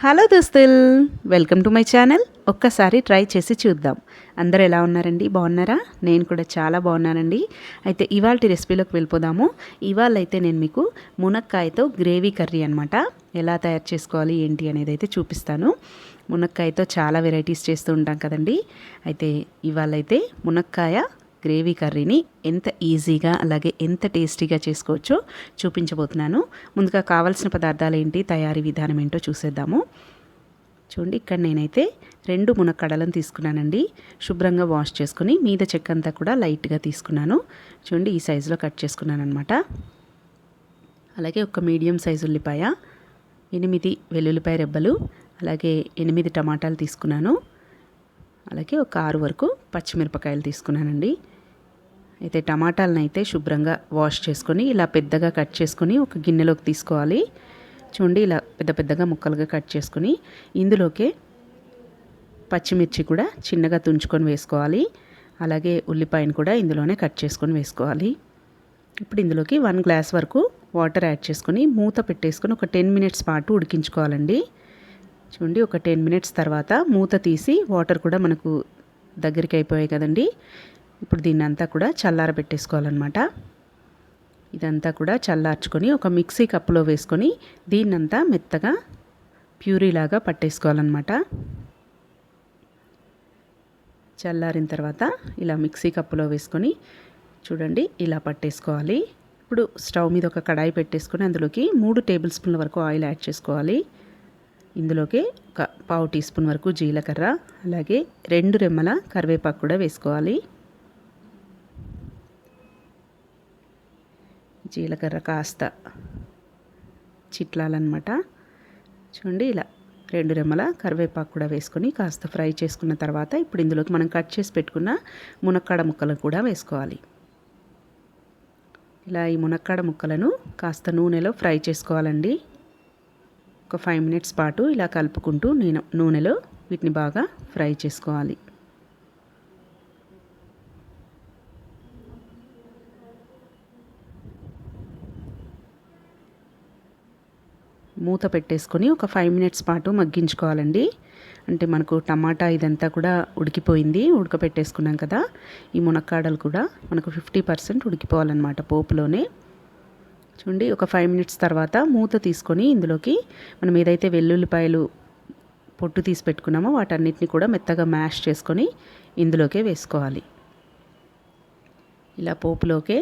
Hello దోస్తుల్ welcome to my channel. ఒక్కసారి try చేసి చూద్దాం. అందరు ఎలా ఉన్నారండి? బాగున్నారా? నేను కూడా చాలా బాగున్నానండి. అయితే ఇవాళ రెసిపీలోకి వెళ్ళిపోదాము. ఇవాళ అయితే నేను మీకు మునక్కాయతో గ్రేవీ కర్రీ అనమాట ఎలా తయారు చేసుకోవాలి ఏంటి అనేది అయితే చూపిస్తాను. మునక్కాయతో చాలా వెరైటీస్ చేస్తూ ఉంటాం కదండి. అయితే ఇవాళ అయితే మునక్కాయ గ్రేవీ కర్రీని ఎంత ఈజీగా అలాగే ఎంత టేస్టీగా చేసుకోవచ్చో చూపించబోతున్నాను. ముందుగా కావాల్సిన పదార్థాలు ఏంటి తయారీ విధానం ఏంటో చూసేద్దాము. చూడండి ఇక్కడ నేనైతే రెండు మునక్కడలను తీసుకున్నానండి. శుభ్రంగా వాష్ చేసుకుని మీద చెక్క అంతా కూడా లైట్గా తీసుకున్నాను. చూడండి ఈ సైజులో కట్ చేసుకున్నాను అనమాట అలాగే ఒక మీడియం సైజు ఉల్లిపాయ ఎనిమిది వెల్లుల్లిపాయ రెబ్బలు అలాగే ఎనిమిది టమాటాలు తీసుకున్నాను. అలాగే ఒక ఆరు వరకు పచ్చిమిరపకాయలు తీసుకున్నానండి. అయితే టమాటాలను అయితే శుభ్రంగా వాష్ చేసుకొని ఇలా పెద్దగా కట్ చేసుకొని ఒక గిన్నెలోకి తీసుకోవాలి. చూడండి ఇలా పెద్ద పెద్దగా ముక్కలుగా కట్ చేసుకొని ఇందులోకే పచ్చిమిర్చి కూడా చిన్నగా తుంచుకొని వేసుకోవాలి. అలాగే ఉల్లిపాయను కూడా ఇందులోనే కట్ చేసుకొని వేసుకోవాలి. ఇప్పుడు ఇందులోకి వన్ గ్లాస్ వరకు వాటర్ యాడ్ చేసుకొని మూత పెట్టేసుకొని ఒక టెన్ మినిట్స్ పాటు ఉడికించుకోవాలండి. చూడండి ఒక టెన్ మినిట్స్ తర్వాత మూత తీసి వాటర్ కూడా మనకు దగ్గరికి అయిపోయాయి కదండి. ఇప్పుడు దీన్ని అంతా కూడా చల్లారబెట్టేసుకోవాలన్నమాట ఇదంతా కూడా చల్లార్చుకొని ఒక మిక్సీ కప్పులో వేసుకొని దీన్నంతా మెత్తగా ప్యూరీలాగా పట్టేసుకోవాలన్నమాట. చల్లారిన తర్వాత ఇలా మిక్సీ కప్పులో వేసుకొని చూడండి ఇలా పట్టేసుకోవాలి. ఇప్పుడు స్టవ్ మీద ఒక కడాయి పెట్టేసుకొని అందులోకి మూడు టేబుల్ స్పూన్ల వరకు ఆయిల్ యాడ్ చేసుకోవాలి. ఇందులోకి ఒక పావు టీ స్పూన్ వరకు జీలకర్ర అలాగే రెండు రెమ్మల కరివేపాకు కూడా వేసుకోవాలి. జీలకర్ర కాస్త చిట్లాలన్నమాట. చూడండి ఇలా రెండు రెమ్మల కరివేపాకు కూడా వేసుకొని కాస్త ఫ్రై చేసుకున్న తర్వాత ఇప్పుడు ఇందులోకి మనం కట్ చేసి పెట్టుకున్న మునక్కాడ ముక్కలు కూడా వేసుకోవాలి. ఇలా ఈ మునక్కాడ ముక్కలను కాస్త నూనెలో ఫ్రై చేసుకోవాలండి. ఒక ఫైవ్ మినిట్స్ పాటు ఇలా కలుపుకుంటూ నేను నూనెలో వీటిని బాగా ఫ్రై చేసుకోవాలి. మూత పెట్టేసుకొని ఒక ఫైవ్ మినిట్స్ పాటు మగ్గించుకోవాలండి. అంటే మనకు టమాటా ఇదంతా కూడా ఉడికిపోయింది ఉడకపెట్టేసుకున్నాం కదా. ఈ మునక్కాడలు కూడా మనకు ఫిఫ్టీ పర్సెంట్ ఉడికిపోవాలన్నమాట పోపులోనే. చూడండి ఒక ఫైవ్ మినిట్స్ తర్వాత మూత తీసుకొని ఇందులోకి మనం ఏదైతే వెల్లుల్లిపాయలు పొట్టు తీసి పెట్టుకున్నామో వాటన్నిటిని కూడా మెత్తగా మ్యాష్ చేసుకొని ఇందులోకే వేసుకోవాలి. ఇలా పోపులోకే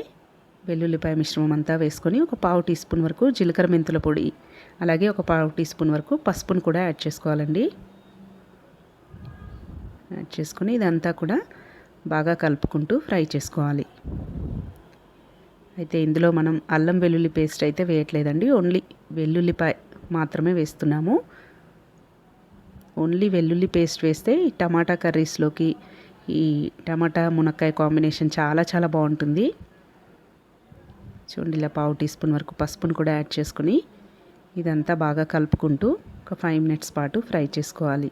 వెల్లుల్లిపాయ మిశ్రమం అంతా వేసుకొని ఒక పావు టీ స్పూన్ వరకు జీలకర్ర మెంతుల పొడి అలాగే ఒక పావు టీ స్పూన్ వరకు పసుపును కూడా యాడ్ చేసుకోవాలండి. యాడ్ చేసుకొని ఇదంతా కూడా బాగా కలుపుకుంటూ ఫ్రై చేసుకోవాలి. అయితే ఇందులో మనం అల్లం వెల్లుల్లి పేస్ట్ అయితే వేయట్లేదండి ఓన్లీ వెల్లుల్లిపాయ మాత్రమే వేస్తున్నాము. ఓన్లీ వెల్లుల్లి పేస్ట్ వేస్తే ఈ టమాటా కర్రీస్లోకి ఈ టమాటా మునక్కాయ కాంబినేషన్ చాలా చాలా బాగుంటుంది. చూడండి ఇలా పావు టీ స్పూన్ వరకు పసుపును కూడా యాడ్ చేసుకుని ఇదంతా బాగా కలుపుకుంటూ ఒక ఫైవ్ మినిట్స్ పాటు ఫ్రై చేసుకోవాలి.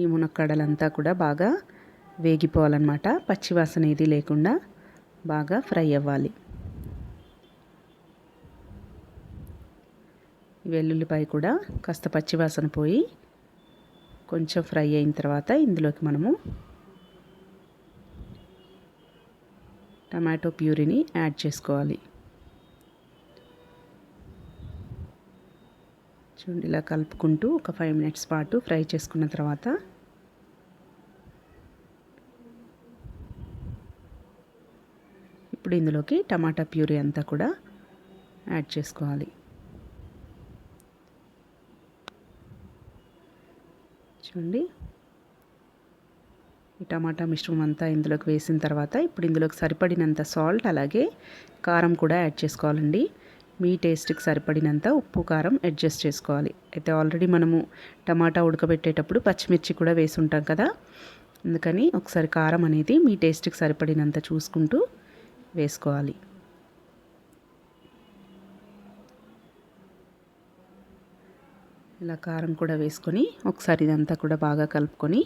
ఈ మునక్కడలంతా కూడా బాగా వేగిపోవాలన్నమాట. పచ్చివాసన ఏది లేకుండా బాగా ఫ్రై అవ్వాలి. వెల్లుల్లిపాయ కూడా కాస్త పచ్చివాసన పోయి కొంచెం ఫ్రై అయిన తర్వాత ఇందులోకి మనము టమాటో ప్యూరీని యాడ్ చేసుకోవాలి. చూడండి ఇలా కలుపుకుంటూ ఒక ఫైవ్ మినిట్స్ పాటు ఫ్రై చేసుకున్న తర్వాత ఇప్పుడు ఇందులోకి టమాటా ప్యూరీ అంతా కూడా యాడ్ చేసుకోవాలి. చూడండి. ఈ టమాటా మిశ్రమం అంతా ఇందులోకి వేసిన తర్వాత ఇప్పుడు ఇందులోకి సరిపడినంత సాల్ట్ అలాగే కారం కూడా యాడ్ చేసుకోవాలండి. మీ టేస్ట్కి సరిపడినంత ఉప్పు కారం అడ్జస్ట్ చేసుకోవాలి. అయితే ఆల్రెడీ మనము టమాటా ఉడకబెట్టేటప్పుడు పచ్చిమిర్చి కూడా వేసి ఉంటాం కదా. అందుకని ఒకసారి కారం అనేది మీ టేస్ట్కి సరిపడినంత చూసుకుంటూ వేసుకోవాలి. ఇలా కారం కూడా వేసుకొని ఒకసారి ఇదంతా కూడా బాగా కలుపుకొని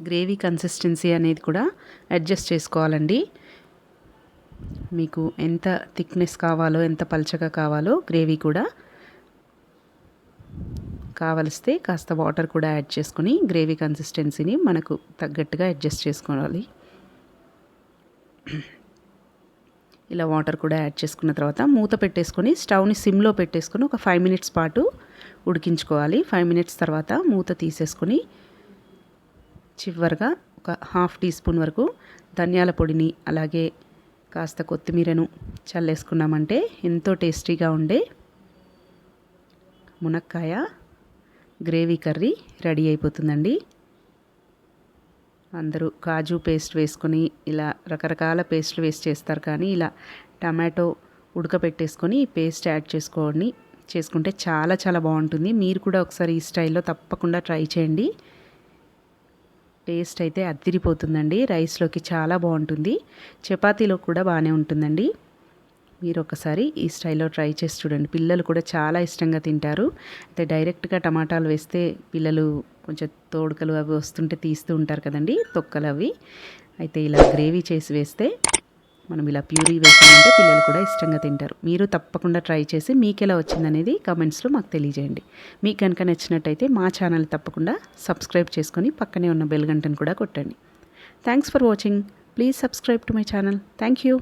గ్రేవీ కన్సిస్టెన్సీ అనేది కూడా అడ్జస్ట్ చేసుకోవాలండి. మీకు ఎంత థిక్నెస్ కావాలో ఎంత పలచగా కావాలో గ్రేవీ కూడా కావలిస్తే కాస్త వాటర్ కూడా యాడ్ చేసుకుని గ్రేవీ కన్సిస్టెన్సీని మనకు తగ్గట్టుగా అడ్జస్ట్ చేసుకోవాలి. ఇలా వాటర్ కూడా యాడ్ చేసుకున్న తర్వాత మూత పెట్టేసుకొని స్టవ్ని సిమ్లో పెట్టేసుకొని ఒక ఫైవ్ మినిట్స్ పాటు ఉడికించుకోవాలి. ఫైవ్ మినిట్స్ తర్వాత మూత తీసేసుకొని చివరిగా ఒక హాఫ్ టీ స్పూన్ వరకు ధనియాల పొడిని అలాగే కాస్త కొత్తిమీరను చల్లేసుకున్నామంటే ఎంతో టేస్టీగా ఉండే మునక్కాయ. గ్రేవీ కర్రీ రెడీ అయిపోతుందండి. అందరూ కాజు పేస్ట్ వేసుకొని ఇలా రకరకాల పేస్ట్లు వేసి చేస్తారు కానీ ఇలా టమాటో ఉడకపెట్టేసుకొని పేస్ట్ యాడ్ చేసుకోండి. చేసుకుంటే చాలా చాలా బాగుంటుంది. మీరు కూడా ఒకసారి ఈ స్టైల్లో తప్పకుండా ట్రై చేయండి. టేస్ట్ అయితే అద్దిరిపోతుందండి రైస్లోకి చాలా బాగుంటుంది. చపాతీలో కూడా బాగానే ఉంటుందండి. మీరు ఒకసారి ఈ స్టైల్లో ట్రై చేసి చూడండి. పిల్లలు కూడా చాలా ఇష్టంగా తింటారు. అయితే డైరెక్ట్గా టమాటాలు వేస్తే పిల్లలు కొంచెం తోడుకలు అవి వస్తుంటే తీస్తూ ఉంటారు కదండి తొక్కలు అవి. అయితే ఇలా గ్రేవీ చేసి వేస్తే మనం ఇలా ప్యూరీ వేసామంటే పిల్లలు కూడా ఇష్టంగా తింటారు. మీరు తప్పకుండా ట్రై చేసి మీకు ఎలా వచ్చిందనేది కమెంట్స్లో మాకు తెలియజేయండి. మీకు కనుక నచ్చినట్టయితే మా ఛానల్ తప్పకుండా సబ్స్క్రైబ్ చేసుకొని పక్కనే ఉన్న బెల్ గంటను కూడా కొట్టండి. Thanks for watching. Please subscribe to my channel. Thank you.